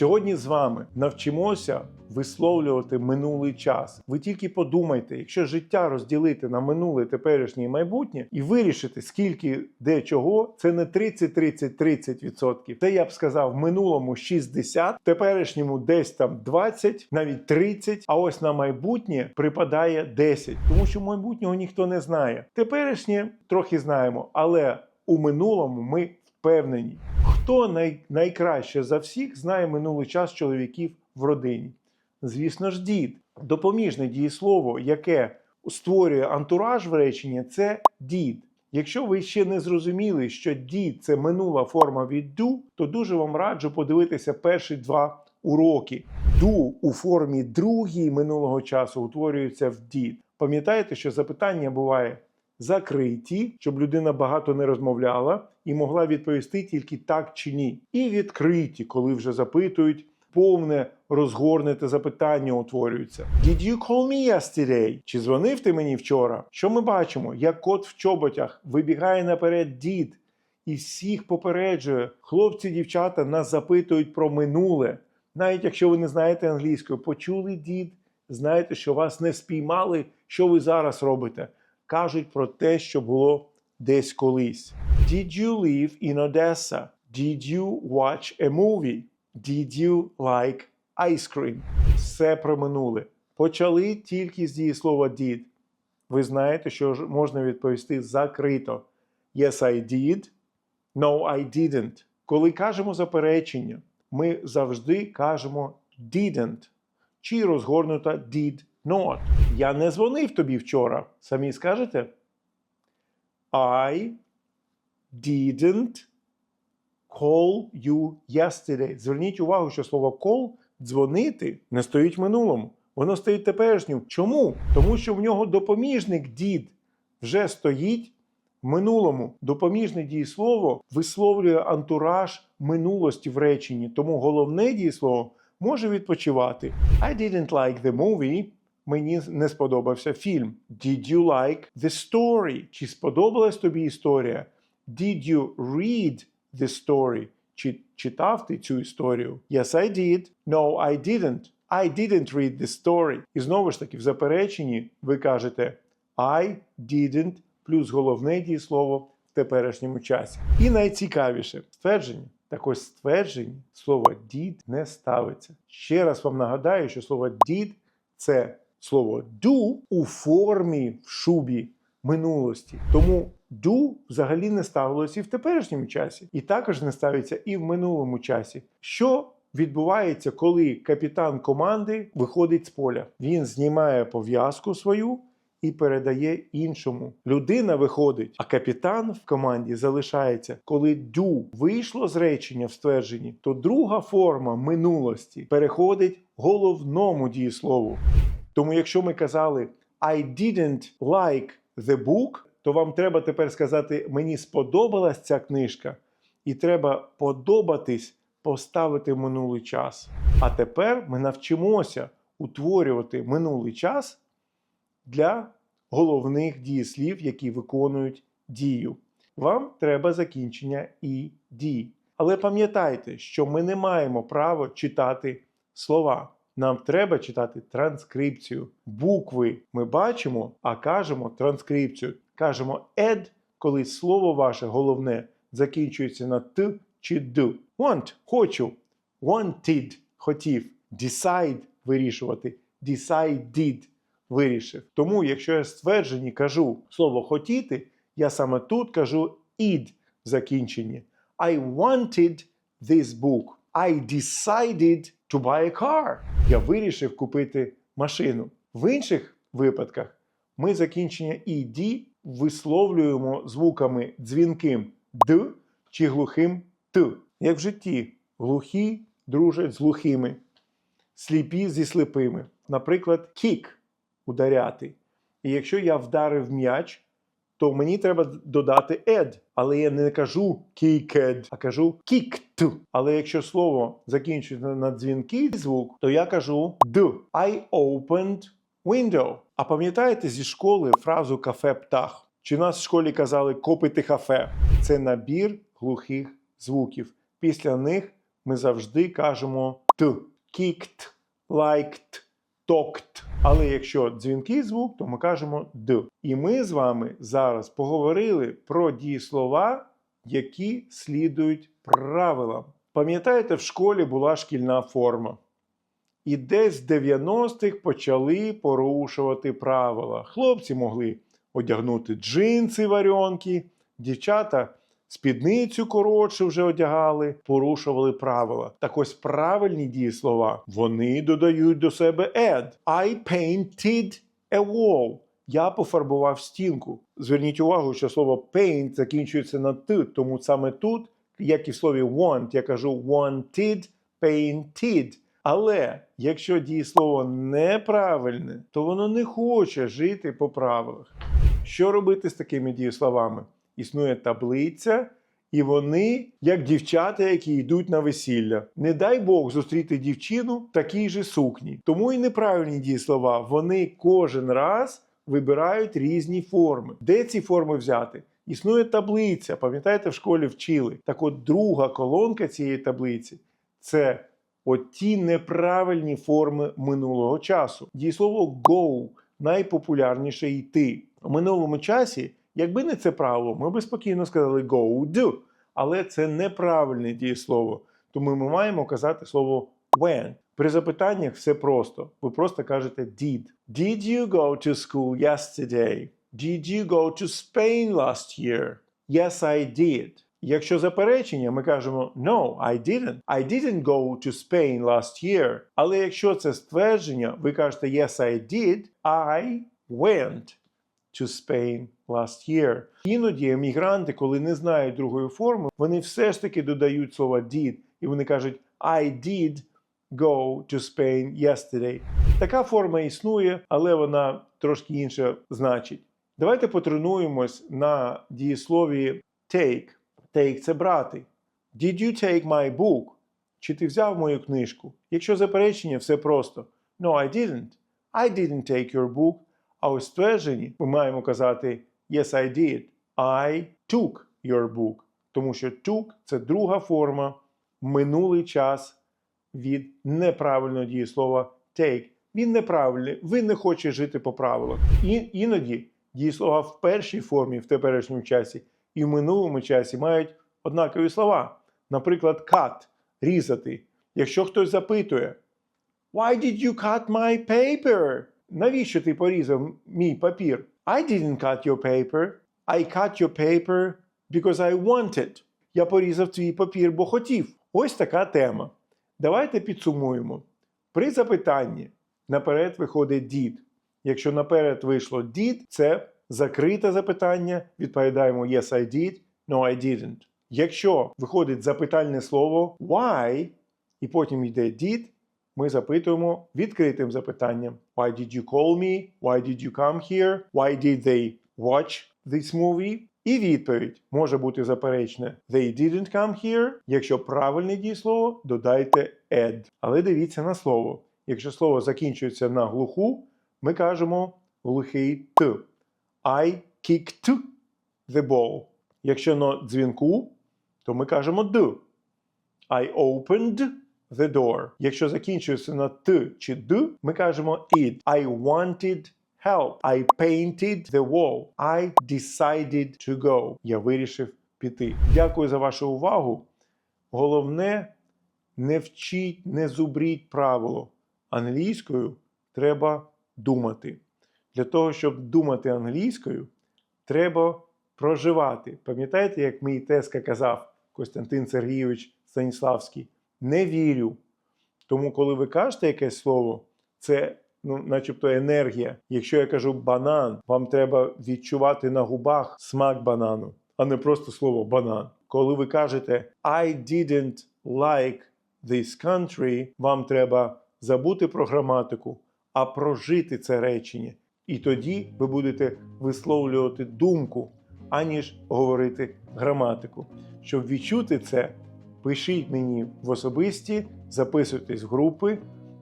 Сьогодні з вами навчимося висловлювати минулий час. Ви тільки подумайте, якщо життя розділити на минуле, теперішнє і майбутнє, і вирішити, скільки де чого, це не 30, 30, 30 відсотків. Це я б сказав, в минулому 60, в теперішньому десь там 20, навіть 30, а ось на майбутнє припадає 10. Тому що майбутнього ніхто не знає. Теперішнє трохи знаємо, але у минулому ми впевнені. Хто най, найкраще за всіх знає минулий час чоловіків в родині? Звісно ж, дід. Допоміжне дієслово, яке створює антураж в реченні, це дід. Якщо ви ще не зрозуміли, що дід це минула форма від do, то дуже вам раджу подивитися перші два уроки. Do у формі другій минулого часу утворюється в дід. Пам'ятаєте, що запитання буває закриті, щоб людина багато не розмовляла і могла відповісти тільки так чи ні. І відкриті, коли вже запитують, повне розгорнете запитання утворюється. Did you call me yesterday? Чи дзвонив ти мені вчора? Що ми бачимо? Як кот в чоботях вибігає наперед дід і всіх попереджує. Хлопці, дівчата нас запитують про минуле. Навіть якщо ви не знаєте англійською, почули дід, знаєте, що вас не спіймали, що ви зараз робите. Кажуть про те, що було десь колись. Did you live in Odessa? Did you watch a movie? Did you like ice cream? Все про минуле. Почали тільки з дієслова did. Ви знаєте, що можна відповісти закрито. Yes, I did. No, I didn't. Коли кажемо заперечення, ми завжди кажемо didn't. Чи розгорнуто did not. Я не дзвонив тобі вчора. Самі скажете? I didn't call you yesterday. Зверніть увагу, що слово call дзвонити не стоїть в минулому. Воно стоїть теперішнім. Чому? Тому що в нього допоміжник did вже стоїть в минулому. Допоміжне дієслово висловлює антураж минулості в реченні. Тому головне дієслово може відпочивати. I didn't like the movie. Мені не сподобався фільм. Did you like the story? Чи сподобалась тобі історія? Did you read the story? Чи читав ти цю історію? Yes, I did. No, I didn't. I didn't read the story. І знову ж таки, в запереченні ви кажете I didn't плюс головне дієслово в теперішньому часі. І найцікавіше ствердження. Так ось ствердження слово did не ставиться. Ще раз вам нагадаю, що слово did це слово do у формі в шубі минулості. Тому do взагалі не ставилося і в теперішньому часі, і також не ставиться і в минулому часі. Що відбувається, коли капітан команди виходить з поля? Він знімає пов'язку свою. І передає іншому. Людина виходить, а капітан в команді залишається. Коли do вийшло з речення в ствердженні, то друга форма минулості переходить головному дієслову. Тому, якщо ми казали I didn't like the book, то вам треба тепер сказати Мені сподобалась ця книжка, і треба подобатись поставити минулий час. А тепер ми навчимося утворювати минулий час для головних дієслів, які виконують дію. Вам треба закінчення і дій. Але пам'ятайте, що ми не маємо права читати слова. Нам треба читати транскрипцію. Букви ми бачимо, а кажемо транскрипцію. Кажемо ед, коли слово ваше головне закінчується на т чи д. Want – хочу. Wanted – хотів. Decide – вирішувати. Decided – вирішив. Тому, якщо я в ствердженні кажу слово хотіти, я саме тут кажу id в закінченні. I wanted this book. I decided to buy a car. Я вирішив купити машину. В інших випадках ми закінчення «ed» висловлюємо звуками дзвінким д чи глухим т. Як в житті, глухі дружать з глухими, сліпі зі сліпими. Наприклад, kick – ударяти. І якщо я вдарив м'яч, то мені треба додати ed, але я не кажу kicked, а кажу kicked. Але якщо слово закінчується на дзвінкий звук, то я кажу d. I opened window. А пам'ятаєте зі школи фразу кафе птах? Чи нас в школі казали копити кафе? Це набір глухих звуків. Після них ми завжди кажемо т. Kicked, liked, talked. Але якщо дзвінкий звук, то ми кажемо д. І ми з вами зараз поговорили про дієслова, які слідують правилам. Пам'ятаєте, в школі була шкільна форма. І десь з 90-х почали порушувати правила. Хлопці могли одягнути джинси варіонки, дівчата спідницю коротше вже одягали, порушували правила. Так ось правильні дієслова вони додають до себе add. I painted a wall. Я пофарбував стінку. Зверніть увагу, що слово paint закінчується на т, тому саме тут, як і в слові want, я кажу wanted, painted. Але якщо дієслово неправильне, то воно не хоче жити по правилах. Що робити з такими дієсловами? Існує таблиця, і вони, як дівчата, які йдуть на весілля. Не дай Бог зустріти дівчину в такій же сукні. Тому і неправильні дієслова, вони кожен раз вибирають різні форми. Де ці форми взяти? Існує таблиця, пам'ятаєте, в школі вчили. Так от друга колонка цієї таблиці це от ті неправильні форми минулого часу. Дієслово go найпопулярніше йти. У минулому часі, якби не це правило, ми би спокійно сказали go do. Але це неправильне дієслово. Тому ми маємо казати слово when. При запитаннях все просто. Ви просто кажете did. Did you go to school yesterday? Did you go to Spain last year? Yes, I did. Якщо заперечення, ми кажемо No, I didn't. I didn't go to Spain last year. Але якщо це ствердження, ви кажете Yes, I did. I went to Spain last year. Іноді емігранти, коли не знають другої форми, вони все ж таки додають слово did, і вони кажуть I did go to Spain yesterday. Така форма існує, але вона трошки інше значить. Давайте потренуємось на дієслові take. Take – це брати. Did you take my book? Чи ти взяв мою книжку? Якщо заперечення, все просто. No, I didn't. I didn't take your book. А у ствердженні ми маємо казати Yes, I did. I took your book. Тому що took – це друга форма минулий час від неправильного дієслова take. Він неправильний, він не хоче жити по правилах. І іноді дієслова в першій формі в теперішньому часі і в минулому часі мають однакові слова. Наприклад, cut різати. Якщо хтось запитує Why did you cut my paper? Навіщо ти порізав мій папір? I didn't cut your paper. I cut your paper because I wanted. Я порізав твій папір, бо хотів. Ось така тема. Давайте підсумуємо. При запитанні наперед виходить did. Якщо наперед вийшло did, це закрите запитання. Відповідаємо Yes, I did. No, I didn't. Якщо виходить запитальне слово why, і потім йде did, ми запитуємо відкритим запитанням. Why did you call me? Why did you come here? Why did they watch this movie? І відповідь може бути заперечне They didn't come here. Якщо правильне дієслово, додайте ed. Але дивіться на слово. Якщо слово закінчується на глуху, ми кажемо глухий т. I kicked the ball. Якщо на дзвінку, то ми кажемо д. I opened the door. Якщо закінчується на т чи д, ми кажемо it. I wanted help. I painted the wall. I decided to go. Я вирішив піти. Дякую за вашу увагу. Головне, не вчіть, не зубріть правило. Англійською треба думати. Для того, щоб думати англійською, треба проживати. Пам'ятаєте, як мій тезка казав Костянтин Сергійович Станіславський? Не вірю. Тому, коли ви кажете якесь слово, це ну, начебто енергія. Якщо я кажу банан, вам треба відчувати на губах смак банану, а не просто слово банан. Коли ви кажете I didn't like this country, вам треба забути про граматику, а прожити це речення. І тоді ви будете висловлювати думку, аніж говорити граматику. Щоб відчути це, пишіть мені в особисті, записуйтесь в групи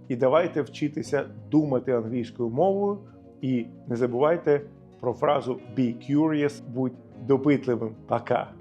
і давайте вчитися думати англійською мовою. І не забувайте про фразу be curious, будь допитливим. Пока!